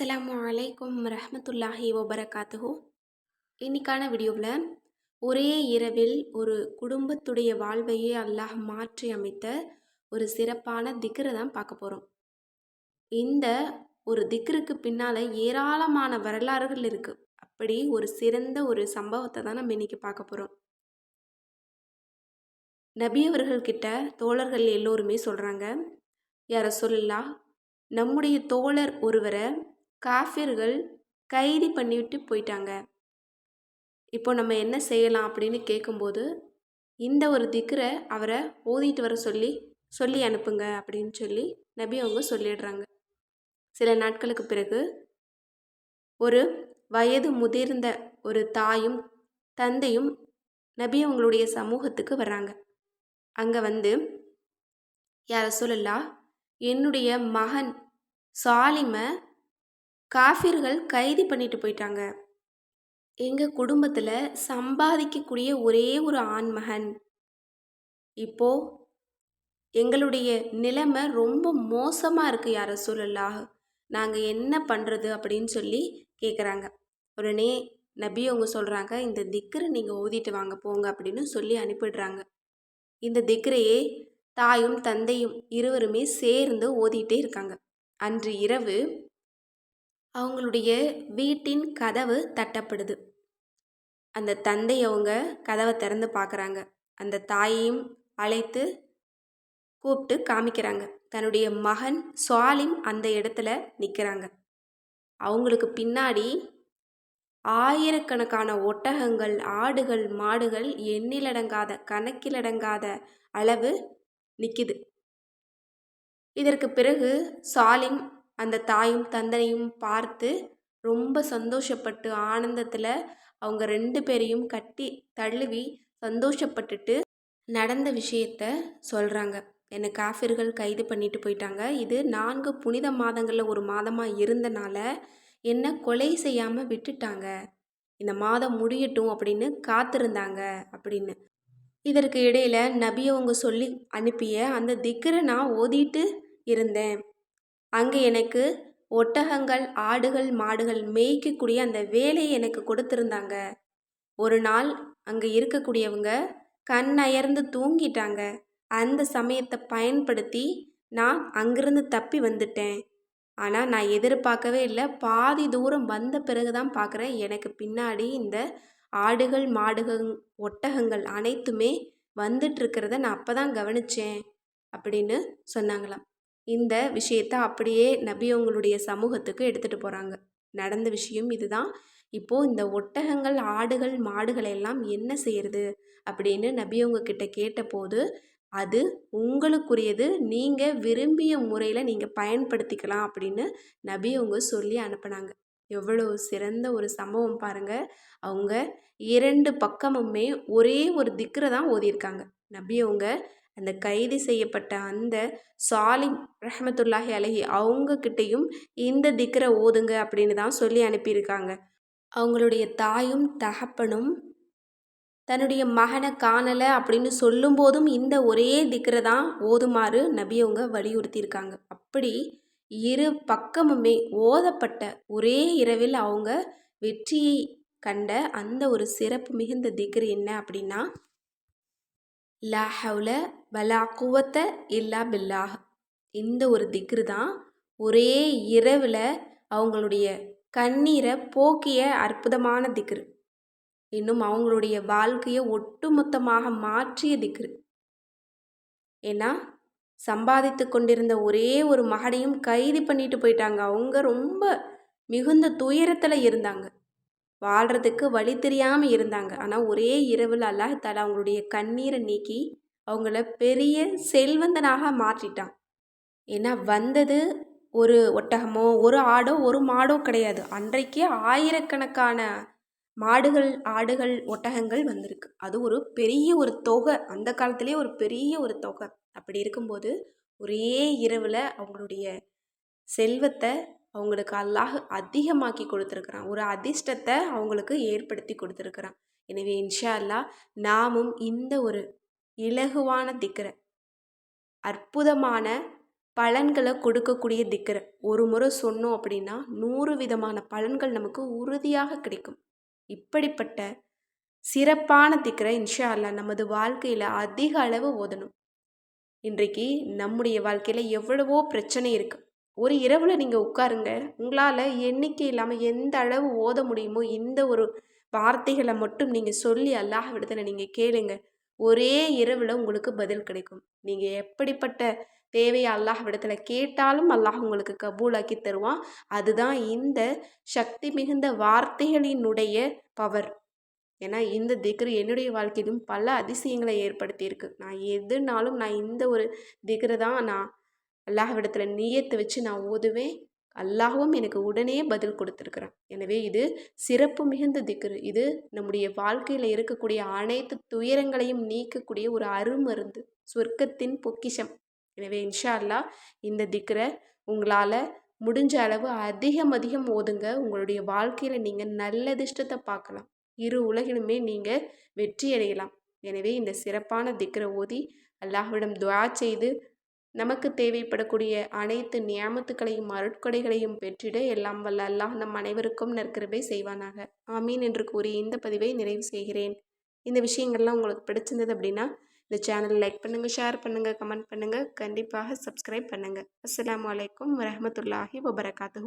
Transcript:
அஸ்லாம் அலைக்கும் ரஹமத்துல்லாஹி வபரகாத்துஹு. இன்னைக்கான வீடியோவில் ஒரே இரவில் ஒரு குடும்பத்துடைய வாழ்வையே அல்லாஹ் மாற்றி அமைத்த ஒரு சிறப்பான திக்ரை தான் பார்க்க போகிறோம் இந்த ஒரு திக்ருக்கு பின்னால் ஏராளமான வரலாறுகள் இருக்குது அப்படி ஒரு சிறந்த ஒரு சம்பவத்தை தான் நம்ம இன்னைக்கு பார்க்க போகிறோம் நபியவர்கள்கிட்ட தோழர்கள் எல்லோருமே சொல்கிறாங்க யார சொல்லலா நம்முடைய தோழர் ஒருவரை காஃபிர்கள் கைதி பண்ணிவிட்டு போயிட்டாங்க. இப்போ நம்ம என்ன செய்யலாம் அப்படின்னு கேட்கும்போது இந்த ஒரு திக்கரை அவரை ஓதிட்டு வர சொல்லி சொல்லி அனுப்புங்க அப்படின்னு சொல்லி நபி அவங்க சொல்லிடுறாங்க. சில நாட்களுக்கு பிறகு ஒரு வயது முதிர்ந்த ஒரு தாயும் தந்தையும் நபி அவங்களுடைய சமூகத்துக்கு வர்றாங்க. அங்கே வந்து யார சொல்லலா? என்னுடைய மகன் சாலிமை காஃபிர்கள் கைது பண்ணிட்டு போயிட்டாங்க. எங்கள் குடும்பத்தில் சம்பாதிக்கக்கூடிய ஒரே ஒரு ஆண்மகன் இப்போ எங்களுடைய நிலைமை ரொம்ப மோசமாக இருக்குது யார சொல்லலா நாங்கள் என்ன பண்ணுறது அப்படின்னு சொல்லி கேட்குறாங்க உடனே நபி அவங்க சொல்கிறாங்க இந்த திக்கரை நீங்கள் ஓதிட்டு வாங்க போங்க அப்படின்னு சொல்லி அனுப்பிடுறாங்க. இந்த திக்கரையே தாயும் தந்தையும் இருவருமே சேர்ந்து ஓதிட்டே இருக்காங்க. அன்று இரவு அவங்களுடைய வீட்டின் கதவு தட்டப்படுது. அந்த தந்தை அவங்க கதவை திறந்து பார்க்குறாங்க. அந்த தாயையும் அழைத்து கூப்பிட்டு காமிக்கிறாங்க. தன்னுடைய மகன் சுவாலிம் அந்த இடத்துல நிற்கிறாங்க அவங்களுக்கு பின்னாடி ஆயிரக்கணக்கான ஒட்டகங்கள் ஆடுகள் மாடுகள் எண்ணிலடங்காத கணக்கிலடங்காத அளவு நிற்கிது இதற்கு பிறகு சாலிம் அந்த தாயும் தந்தனையும் பார்த்து ரொம்ப சந்தோஷப்பட்டு ஆனந்தத்தில் அவங்க ரெண்டு பேரையும் கட்டி தழுவி சந்தோஷப்பட்டுட்டு நடந்த விஷயத்த சொல்கிறாங்க என்னை காஃபிர்கள் கைது பண்ணிட்டு போயிட்டாங்க. இது நான்கு புனித மாதங்களில் ஒரு மாதமாக இருந்தனால என்னை கொலை செய்யாமல் விட்டுட்டாங்க. இந்த மாதம் முடியட்டும் அப்படின்னு காத்திருந்தாங்க அப்படின்னு. இதற்கு இடையில நபி அவங்க சொல்லி அனுப்பிய அந்த திக்கரை நான் ஓதிட்டு இருந்தேன். அங்கே எனக்கு ஒட்டகங்கள் ஆடுகள் மாடுகள் மேய்க்கக்கூடிய அந்த வேலையை எனக்கு கொடுத்துருந்தாங்க. ஒரு நாள் அங்கே இருக்கக்கூடியவங்க கண் அயர்ந்து தூங்கிட்டாங்க. அந்த சமயத்தை பயன்படுத்தி நான் அங்கிருந்து தப்பி வந்துட்டேன். ஆனால் நான் எதிர்பார்க்கவே இல்லை. பாதி தூரம் வந்த பிறகு தான் பார்க்குறேன். எனக்கு பின்னாடி இந்த ஆடுகள் மாடுகள் ஒட்டகங்கள் அனைத்துமே வந்துட்டுருக்கிறத நான் அப்போ தான் கவனித்தேன் அப்படின்னு சொன்னாங்களாம். இந்த விஷயத்த அப்படியே நபி அவங்களுடைய சமூகத்துக்கு எடுத்துகிட்டு போகிறாங்க நடந்த விஷயம் இதுதான். இப்போது இந்த ஒட்டகங்கள் ஆடுகள் மாடுகள் எல்லாம் என்ன செய்யறது அப்படின்னு நபி அவங்கக்கிட்ட கேட்டபோது அது உங்களுக்குரியது. நீங்கள் விரும்பிய முறையில் நீங்கள் பயன்படுத்திக்கலாம் அப்படின்னு நபி அவங்க சொல்லி அனுப்புனாங்க. எவ்வளோ சிறந்த ஒரு சம்பவம் பாருங்கள் அவங்க இரண்டு பக்கமுமே ஒரே ஒரு திக்கரை தான் ஓதியிருக்காங்க. நபி அவங்க அந்த கைது செய்யப்பட்ட அந்த சாலிம் ரஹமத்துல்லாஹி அலஹி அவங்கக்கிட்டேயும் இந்த திக்கரை ஓதுங்க அப்படின்னு தான் சொல்லி அனுப்பியிருக்காங்க. அவங்களுடைய தாயும் தகப்பனும் தன்னுடைய மகனை காணலை அப்படின்னு சொல்லும்போதும் இந்த ஒரே திக்கரை தான் ஓதுமாறு நபியவங்க வலியுறுத்தியிருக்காங்க. அப்படி இரு பக்கமுமே ஓதப்பட்ட ஒரே இரவில் அவங்க வெற்றியை கண்ட அந்த ஒரு சிறப்பு மிகுந்த திக்ரு என்ன அப்படின்னா லா ஹவுல வலா குவத்த இல்லா பில்லாஹ். இந்த ஒரு திக்ரு தான் ஒரே இரவில் அவங்களுடைய கண்ணீரை போக்கிய அற்புதமான திக்ரு. இன்னும் அவங்களுடைய வாழ்க்கையை ஒட்டுமொத்தமாக மாற்றிய திக்ரு. ஏன்னா சம்பாதித்து கொண்டிருந்த ஒரே ஒரு மகனையும் கைது பண்ணிட்டு போயிட்டாங்க. அவங்க ரொம்ப மிகுந்த துயரத்தில் இருந்தாங்க. வாழ்கிறதுக்கு வழி தெரியாமல் இருந்தாங்க. ஆனால் ஒரே இரவில் அல்லாஹால அவங்களுடைய கண்ணீரை நீக்கி அவங்கள பெரிய செல்வந்தனாக மாற்றிட்டான். ஏன்னா வந்தது ஒரு ஒட்டகமோ ஒரு ஆடோ ஒரு மாடோ கிடையாது. அன்றைக்கே ஆயிரக்கணக்கான மாடுகள் ஆடுகள் ஒட்டகங்கள் வந்திருக்கு. அது ஒரு பெரிய ஒரு தொகை. அந்த காலத்திலே ஒரு பெரிய ஒரு தொகை. அப்படி இருக்கும்போது ஒரே இரவில் அவங்களுடைய செல்வத்தை அவங்களுக்கு அல்லாஹ் அதிகமாக்கி கொடுத்துருக்குறான். ஒரு அதிர்ஷ்டத்தை அவங்களுக்கு ஏற்படுத்தி கொடுத்துருக்குறான். எனவே இன்ஷா அல்லா நாமும் இந்த ஒரு இலகுவான திக்கரை அற்புதமான பலன்களை கொடுக்கக்கூடிய திக்கரை ஒரு முறை சொன்னோம் அப்படின்னா நூறு விதமான பலன்கள் நமக்கு உறுதியாக கிடைக்கும். இப்படிப்பட்ட சிறப்பான திக்கரை இன்ஷா அல்லா நமது வாழ்க்கையில் அதிக அளவு ஓதணும். இன்றைக்கு நம்முடைய வாழ்க்கையில் எவ்வளவோ பிரச்சனை இருக்குது ஒரு இரவில் நீங்கள் உட்காருங்க. உங்களால் எண்ணிக்கை இல்லாமல் எந்த அளவு ஓத முடியுமோ இந்த ஒரு வார்த்தைகளை மட்டும் நீங்கள் சொல்லி அல்லாஹ் விடத்தில் நீங்கள் கேளுங்க. ஒரே இரவில் உங்களுக்கு பதில் கிடைக்கும். நீங்கள் எப்படிப்பட்ட தேவையை அல்லாஹ் விடத்தில் கேட்டாலும் அல்லாஹ் உங்களுக்கு கபூலாக்கி தருவான். அதுதான் இந்த சக்தி மிகுந்த வார்த்தைகளினுடைய பவர் ஏன்னா இந்த திக்ரு என்னுடைய வாழ்க்கையிலும் பல அதிசயங்களை ஏற்படுத்தியிருக்கு. நான் எதுனாலும் நான் இந்த ஒரு திக்ரு தான் நான் அல்லாஹ்விடத்தில் நீயத்தை வச்சு நான் ஓதுவேன். அல்லாஹும் எனக்கு உடனே பதில் கொடுத்துருக்குறான். எனவே இது சிறப்பு மிகுந்த திக்ரு. இது நம்முடைய வாழ்க்கையில் இருக்கக்கூடிய அனைத்து துயரங்களையும் நீக்கக்கூடிய ஒரு அருமருந்து சொர்க்கத்தின் பொக்கிஷம். எனவே இன்ஷா அல்லா இந்த திக்ரை உங்களால் முடிஞ்ச அளவு அதிகம் அதிகம் ஓதுங்க. உங்களுடைய வாழ்க்கையில் நீங்கள் நல்லதிஷ்டத்தை பார்க்கலாம் இரு உலகிலுமே நீங்கள் வெற்றி அடையலாம். எனவே இந்த சிறப்பான திக்ரை ஓதி அல்லாஹ்விடம் துவா செய்து நமக்கு தேவைப்படக்கூடிய அனைத்து நியாமத்துக்களையும் அருட்கொடைகளையும் பெற்றிட எல்லாம் வல்ல அல்லாஹ் நம் அனைவருக்கும் நற்கிருபை செய்வானாக. ஆமீன் என்று கூறி இந்த பதிவை நிறைவு செய்கிறேன். இந்த விஷயங்கள்லாம் உங்களுக்கு பிடிச்சிருந்தது அப்படின்னா இந்த சேனல் லைக் பண்ணுங்கள் ஷேர் பண்ணுங்கள் கமெண்ட் பண்ணுங்கள் கண்டிப்பாக சப்ஸ்கிரைப் பண்ணுங்கள் அஸ்லாம் வலைக்கம் வரமத்துல்லாஹி வபரகாத்து